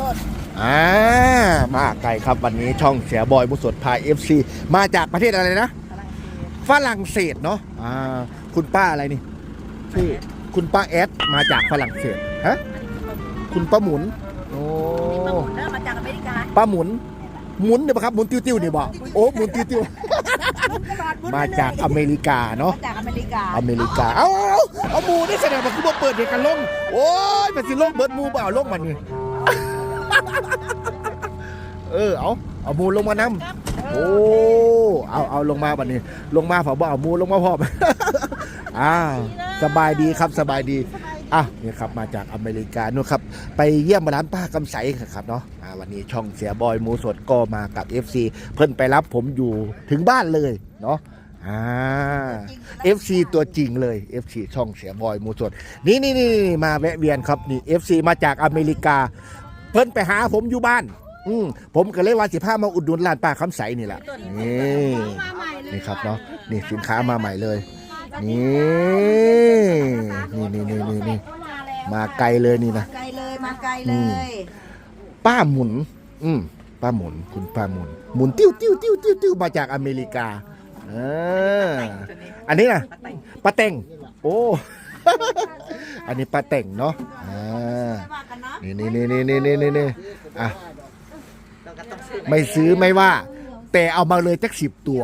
ต้นอ่ามาไกลครับวันนี้ช่องเสียบอยบุษดพาเอฟซีมาจากประเทศอะไรนะฝรั่งเศสเนาะอ่าคุณป้าอะไรนี่ชื่อคุณป้าแอดมาจากฝรั่งเศสฮะคุณป้าหมุนโอ้มาหมุนเริ่มมาจากอเมริกาป้าหมุนหมุนเนี่ยปะครับหมุนติ้วๆนี่บอกโอ้หมุนติ้วๆมาจากอเมริกาเนาะมาจากอเมริกาอเมริกาเอาเอาเอาหมูได้แสดงว่าคือบ่เปิดเด็กกันลงโอ้ยเป็นสิลงเบิดหมูบ่เอาลงมันนี่ เออเอาเอาหมูลงมานํโอ้เอาเอาลงมาบัดนี้ ลงมาเผาบ่เอาหมูลงมาพร้อมอ้าวสบายดีครับสบายดีอะนี่ครับมาจากอเมริกานู่นครับ ไปเยี่ยมร้านป้ากำไสครับเนาะอ่าวันนี้ช่องเสียบอยหมูสดก็มากับ FC เพิ่นไปรับผมอยู่ถึงบ้านเลยเนาะอ่า FC ตัวจริงเลย FC ช่องเสียบอยหมูสดนี่นี่นี่นี่มาแวะเวียนครับนี่ FC มาจากอเมริกา เพิ่นไปหาผมอยู่บ้าน อืมผมก็เลยว่าสิพามาอุดหนุนร้านป้าคำใสนี่แหละนี่นี่ครับเนาะนี่สินค้ามาใหม่เลย นี่นี่นี่นี่นี่นี่มาไกลเลยนี่นะไกลเลยมาไกลเลย ป้าหมุน อืมป้าหมุนคุณป้าหมุน หมุนติ้วติ้วติ้วติ้วติ้วมาจากอเมริกาเอออันนี้นะป้าเต็งโอ้อันนี้ป้าเต็งเนาะอ่า ว่ากันเนาะนี่นี่นี่นี่นี่นี่นี่อะไม่ซื้อไม่ว่า แต่เอามาเลยจักสิบตัว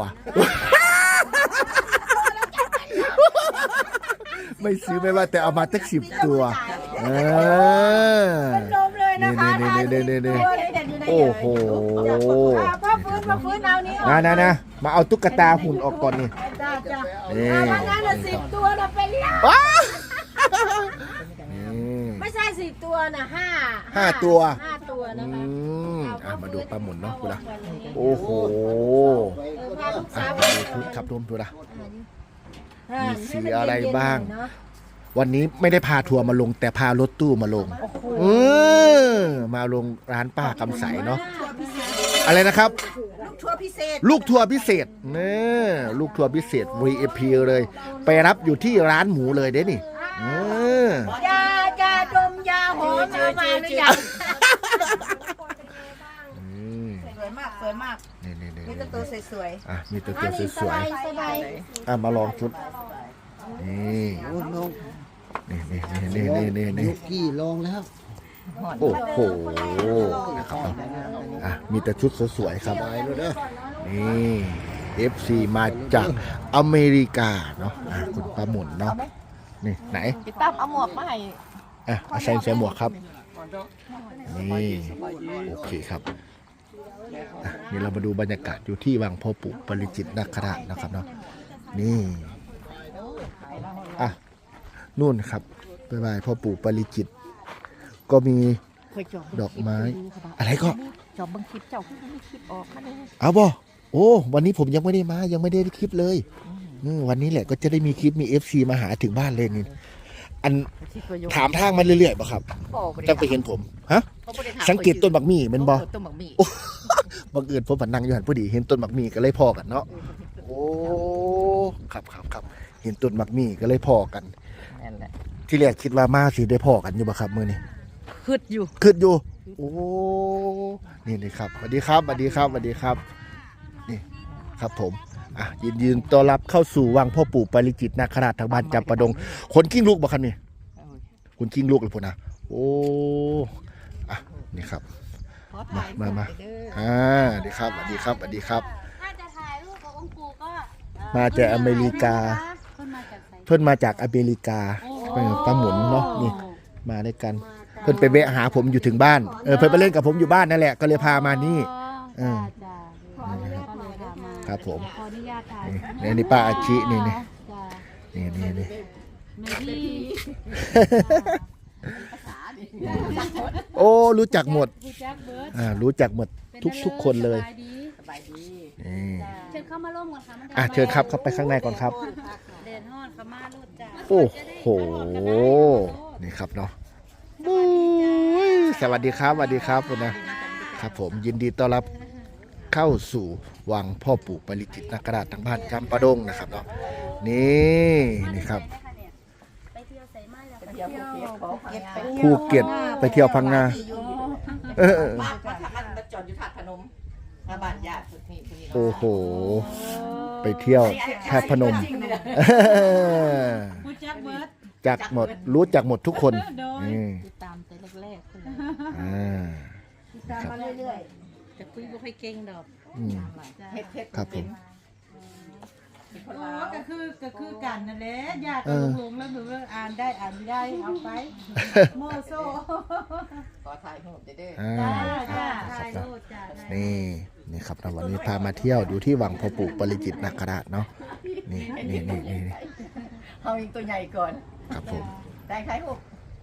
ไม่ซื้อไม่ว่าแต่เอามาจักสิบตัว เออ ลมเลยนะคะนี่นี่นี่นี่นี่ตัวเด็ดอยู่ในโอ้โหอะพ่อฟื้นพ่อฟื้นเอานี่ออกนะนะนะมาเอาตุ๊กตาหุ่นออกก่อนนี่จ้าจ้านี่อะวันนั้นน่ะสิบตัวนะไปเลี้ยง ว้านี่ไม่ใช่ สิบตัวนะห้าห้าตัว ห้าตัวอืนะคะมอะมาดูปลาหมุนเนาะดูนะโอ้โหเออพาลูกอะสาวมาดูชุดครับทุกดูนะมีสีอะไรบ้าง เนอะวันนี้ไม่ได้พาทัวร์มาลง แต่พารถตู้มาลงโอ้โหเออมาลงร้านป้ากำใสเนาะอะไรนะครับ ลูกทัวร์พิเศษ ลูกทัวร์พิเศษเนี่ยลูกทัวร์พิเศษ VIP เลย ไปรับอยู่ที่ร้านหมูเลยเด้นี่เออยายาดม ยาหอมามาหรือยังอืมสวยมากสวยมากนี่นี่นี่มีแต่ตัวสวยอะมีตัวเตียวสวยสบายๆอะมาลองชุดนี่น้องนี่นี่นี่นี่นี่นี่ลูกพี่ลองแล้วโอ้โหนะครับอะมีแต่ชุดสวยๆครับายแล้วเด้อนี่ FC มาจากอเมริกาเนาะคุณปลาหมุนเนาะนี่ไหนพี่ตั้มเอาหมวกมาให้ อะเอาใส่ใส่หมวกครับ นี่ โอเคครับอะนี่เรามาดูบรรยากาศอยู่ที่วังพ่อปู่ปริจิตรนาคราชนะครับเนาะ นี่ อะ นู่นครับบ๊ายบายพ่อปู่ปริจิตรก็มี เคยจอบดอกไม้อะไรก็ จอบบังคลิปเจ้าขึ้นไม่คลิปออกมาเลยเอาบ่โอ้ วันนี้ผมยังไม่ได้มา ยังไม่ได้คลิปเลยอืมวันนี้แหละก็จะได้มีคลิปมี FC มาหาถึงบ้านเลยนี่ อันถามทางมันเรื่อยๆป่ะครับจังไปเห็นผมฮะสังเกตต้นบักมี่แมันบ่ต้นบักมี่บังเอิญผมผันนั่งอยู่หันพอดีเห็นต้นบักมี่ก็เลยพอกันเนาะโอ้ครับครับครับเห็นต้นบักมี่ก็เลยพอกันนั่นแหละที่แรกคิดว่ามาสิได้พอกันอยู่บ่ครับมื้อนี้คืดอยู่ขึ้นอยู่ โอ้นี่นี่ครับสวัสดีครับสวัสดีครับสวัสดีครับ นี่ครับผม อะยินยืนต้อนรับเข้าสู่วังพ่อปู่ปาริจิตนาคราชทางบ้านจำปาดง คนกิ้งลูกบ่ครับนี่คนกิ้งลูกเลยพุ่นนะโอ้อะนี่ครับมามามาอ่าดีครับสวัสดีครับสวัสดีครับ ถ้าจะถ่ายรูปกับองค์ปู่ก็มาจากอเมริกาเพิ่นมาจากไหนเพื่อนมาจากอเมริกาเออป้าหมุนเนาะนี่มาด้วยกัน เพื่อนไปแวะหาผมอยู่ถึงบ้านเออเพื่อนไปเล่นกับผมอยู่บ้านนั่นแหละก็เลยพามานี่ เออ จ้าจ้าก็เลย พามาครับผม ขออนุญาตถ่ายนี่นี่ป้าอาชินี่นี่จ้านี่นี่นี่แม่พี่โอ้รู้จักหมดพี่แจ็คเบิร์ดอ่ารู้จักหมดทุกทุกคนเลยสบายดีนี่เชิญเข้ามาร่วมกันค่ะมันจะอะเชิญครับเข้าไปข้างในก่อนครับ เดนฮอดเขามาลูดจ้าโอ้โห นี่ครับเนาะบุ้ยสวัสดีครับสวัสดีครับคุณนะครับผมยินดีต้อนรับเข้าสู่ วังพ่อปู่ปริจิตรนาคราชทางบ้านจำปาดงนะครับเนาะนี่นี่ครับไปเที่ยวใส่ไม้แล้วไปเที่ยวภูเก็ตไปเที่ยวพังงาเออเออมามาทำมันมาจอดอยู่ถาดพนมมาบ้านญาติคนนี้คนนี้โอ้โห ไปเที่ยวธาตุพนมผู้จักเบิร์ดจักหมดรู้จักหมดทุกคนโดยอืมติดตามแต่แรกๆคนอ่าตามมาเรื่อยๆแต่คุยบ่ค่อยเก่งดอก อืม เฮ็ดเฮ็ดครับผม เป็นคนโอ้ลาวก็คือก็คือกันนั่นแหละญาติเอก็อลงแล้วหนูว่าอ่านได้อ่านไม่ได้เอาไปโมโซขอถ่ายรูปเด้ออ่าจ้าคจ้ารับถ่ายเนาะรูปจ้าได้ นี่นี่ครับนะวันนี้พามาเที่ยวอยู่ที่วังพ่อปู่ปริจิตรนาคราชเนาะนี่นี่นี่นี่นี่เอาอีกตัวใหญ่ก่อน ครับผม ได้ถ่ายรูป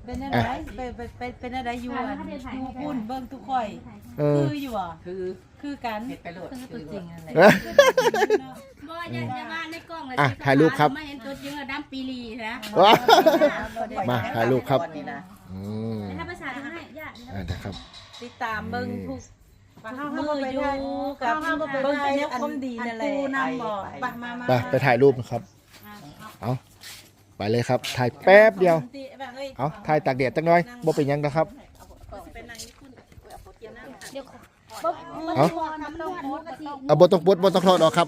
เป็นอะไรเป็นเป็นเป็นเป็นอะไรอยู่อะดูปุ่นเบิ่งทุกข่อย เออ คืออยู่อะคือคือกันเฮ็ดไปโลดคือตัวจริงอะไรเอ้ยบ่อย่าอย่ามาในกล้องเลยอะถ่ายรูปครับมาเห็นตัวจริงอะดำปีรีนะว้ามาถ่ายรูปครับนี่นะอืมถ้าภาษาให้ญาติอ่านะครับ ติดตามเบิ่งทุกเฮามืเฮาอไปอยู่ได้กับเฮาเฮาไปเบิ่งได้แต่แนวความดีนั่นแหละอันำบอกไปไปมามาไปไปถ่ายรูปนะครับ เอาไปเลยครับ ถ่ายแป๊บเดียว เอาถ่ายตากแดดจังหน่อยบ่เป็นหยังนะครับ เอาเอาบ่ต้องปวดบ่ต้องทอดออกครับ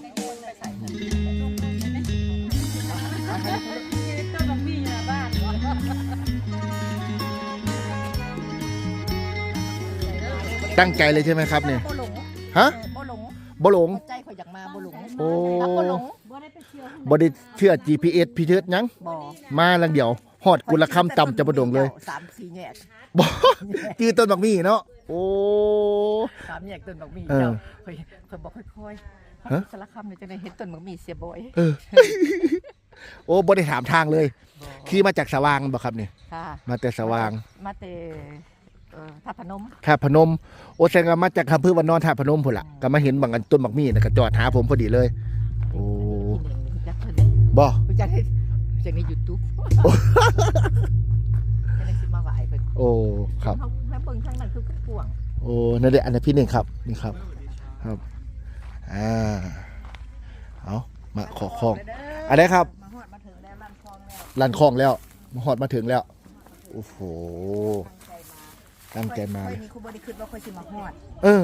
ตั้งใจเลยใช่ไหมครับเนี่ยบ่หลงฮะบ่หลงบ่หลงใจข่อยอยากมาบ่หลงโอ้ถ้าบ่หลงบ่ได้เชื่อ GPS พี่เทิดหยังบ่มาลังเดียว ฮอดกุลคำต่ำจะบ่ดงเลยสามสี่แยกบ่จือต้นบักมี่เนาะโอ้สามแยกต้นบักหมี่เออเจ้าข่อยข่อยบอกค่อยๆฮะสารคำเนี่ยจะได้เห็นต้นบักหมี่เสียบ่อยเออโอ้บ่ได้ถามทางเลยขี่มาจากสว่างบ่ครับนี่ค่ะมาแต่สว่าง มาแต่เอ่อท่าพนมท่าพนม โอ้แสดงว่ามาจากอำเภอวันนอนท่าพนมพุ่นล่ะก็มาเห็นบางอันต้นบักมี่น่ะก็จอดหาผมพอดีเลย โอ้ที่หนึ่งรู้จักเพิ่นเลยบ่รู้จักให้จากในยูทูบ จะได้สิมาไหวเพิ่นโอ้ครับ เขาแม่เบิ่งทางนั้นคือพ่วงโอ้นั่นแหละอันนี้พี่หนึ่งครับนี่ครับ ครับอ่าเอามาขอคลองอะไรครับมาฮอดมาถึงแล้วลำคลองแล้วลันคลองแล้วมาหอดมาถึงแล้วโอ้โหตั้งใจมาค่อยนี่ครูบ่ได้คิดว่าค่อยสิมาฮอด เออ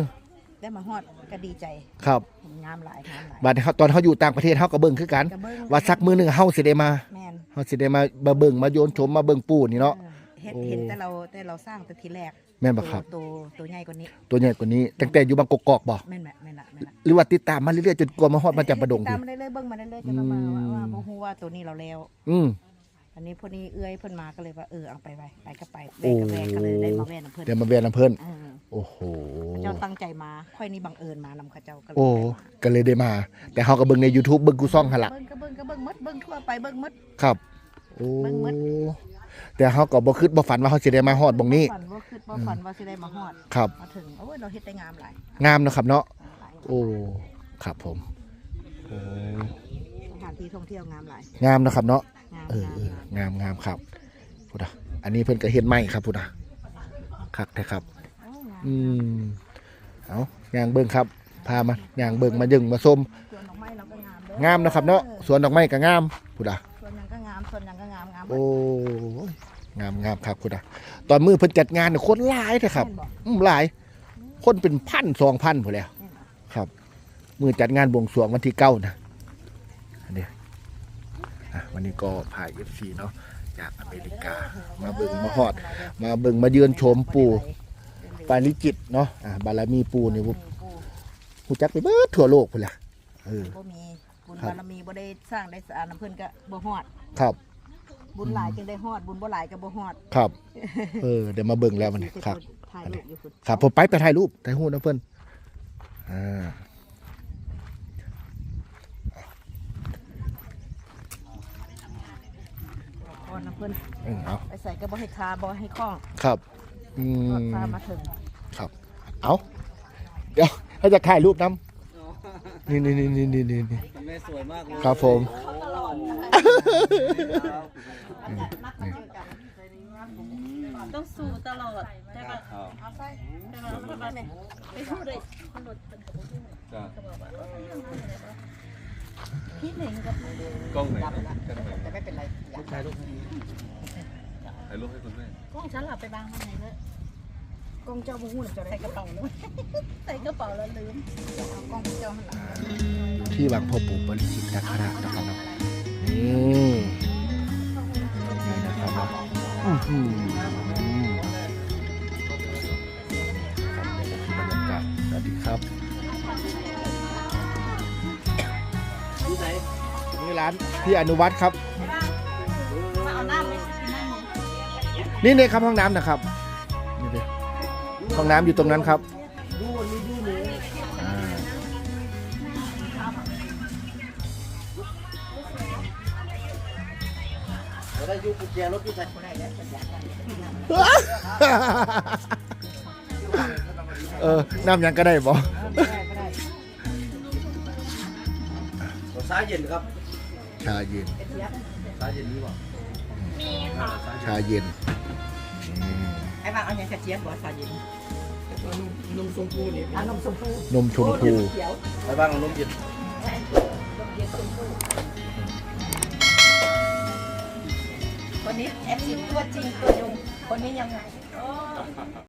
ได้มาฮอดก็ดีใจครับงามหลายงามหลายบัดนี้เขาตอนเขาอยู่ต่างประเทศเขาก็เบิ่งคือกัน ก็เบิ่งว่าสักมือหนึ่งเฮาสิได้มาแม่นเฮาสิได้มามาเบิ่งมาโยนชมมาเบิ่งปูนี่เนาะ เออเฮ็ดโอ้ เห็นแต่เราแต่เราสร้างแต่ทีแรกแม่นบ่ครับตัวตัวใหญ่กว่านี้ตัวใหญ่กว่านี้ตั้งแต่อยู่บางกอกๆบ่แม่นแม่นแม่นละแม่นละหรือว่าติดตามมาเรื่อยๆจนกว่ามาฮอดมาจากประดงตาพี่ มมาเรื่อยๆเบิ่งมาเรื่อยๆจนเรามาว่าว่าบ่ฮู้ว่าตัวนี้เราแล้ว อืม อันนี้พอดีเอื้อยเพิ่นมาก็เลยว่าเออเอาไปไว้ไปก็ไปโอ้แวกก็แวกก็เลยได้มาแว่นำเพิ่นเดี๋ยวมาเวียนน้ำเพิ่นเออโอ้โหเจ้าตั้งใจมาค่อยนี่บังเอิญมานำเขาเจ้าก็เลยโอ้ก็เลยได้มา แต่เฮาก็เบิ่งใน YouTube เบิ่งกูซ่องหั่นล่ะเบิ่งก็เบิ่งก็เบิ่งหมดเบิ่งทั่วไปเบิ่งหมด ครับ โอ้เบิ่งหมด แต่เฮาก็บ่คิดบ่ฝันว่าเฮาสิได้มาฮอดบ่งนี้ฝันว่าคิดว่าฝันว่าสิได้มาฮอดครับ มาถึงโอ้ยเราเฮ็ดได้งามหลายงามเนาะครับเนาะหลายโอ้ครับผมโอ้สถานที่ท่องเที่ยวงามหลายงามเนาะครับเนาะงาม เออเอองามงามงามครับพุทธะอันนี้เพิ่นก็เฮ็ดใหม่ครับพุทธะคักแท้ครับโอ้งามอืมเอายางเบิ่งครับ พามาย่างเบิ่งมายึงมาส้มสวนดอกไม้เราก็งามเด้งามเนาะครับ เนาะสวนดอกไม้ก็งามพุทธะสวนหยังก็งามสวนหยังก็งามงามโอ้ยงามงามครับพุทธะตอนมือเพิ่นจัดงานเนี่ยคนหลายแท้ครับแม่นอืมหลาย คนเป็นพันสองพันพอแหล้ว ครับ มือจัดงานบวงสรวงวันที่เก้านะอันนี้อะ วันนี้ก็พาเอฟซีเนาะจากอเมริกา มาเบิ่งมาฮอด มาเบิ่งมาเยือนชมปู่ปาริจิตเนาะอะบารมีปู่นี่เอวุอปู่หูจักไปเบิดทั่วโลกพุ่นล่ะเออบ่มีบุญครับบารมีบ่ได้สร้างได้สร้างน้ำเพิ่นก็บ่ฮอด ครับ บุญหลายจึงได้ฮอด บุญบ่หลายก็บ่ฮอด ครับ เออเดี๋ยวมาเบิ่งแล้วมันนี้ครับถ่ายรูปอยู่พุ่นครับผมไปไปถ่ายรูปถ่ายรูปนะเพื่อนอ่า ก่อนน้ำ เพิ่นอืมเอาไปใส่ก็บ่ให้คาบ่ให้คล้องครับอืรอดมฟ้ามาถึงครับ เอาเดี๋ยวให้จะถ่ายรูปน้ำนี่นี่นี่นี่นี่นี่นี่ คุณแม่สวยมากเลยครับผมต้องสู้ตลอดใช่ปะครับเอาใส่ใช่ปะใช่ปะไปพูดเลยคนรถจ้ะพี่ หนึ่งกับกล้องไหนดับนะนะกล้องไหนแต่ไม่เป็นไรอยากถ่ายรูปถ่ายรูปให้คุณแม่กล้องฉันหลับไปบางคนไหนเลยกองเจ้าบ่ฮู้จะใส่กระเป๋าเลยใส่กระเป๋าแล้วลืมเอากองเจ้าหันหลังที่วังพ่อปู่ปริจิตนาคราชนะครับเนาะนี่นี่นะครับเนาะอื้อ ร้านพี่อนุวัฒน์ครับมาเอาน้ำไหมกินน้ำไหมนี่เนี่ยครับห้องน้ำนะครับนี่เลยห้องน้ำอยู่ตรงนั้นครับอ่าได้ยุกุญแจรถยุใส่คนไหนได้สัญญากันเออน้ำยังก็ได้บ่ สายเย็นครับ ชาเย็นสายเย็นนี่ป่ะชาเย็นอืมไอ้บางเอาอย่างกระเจี๊ยบบ่ซาเย็นนมชมพูนี่อะนมชมพูนมชมพูเขียวไปบ้างเอานมเย็นคนนี้แอปซิตัวจริงตัวยงคนนี้ยังไง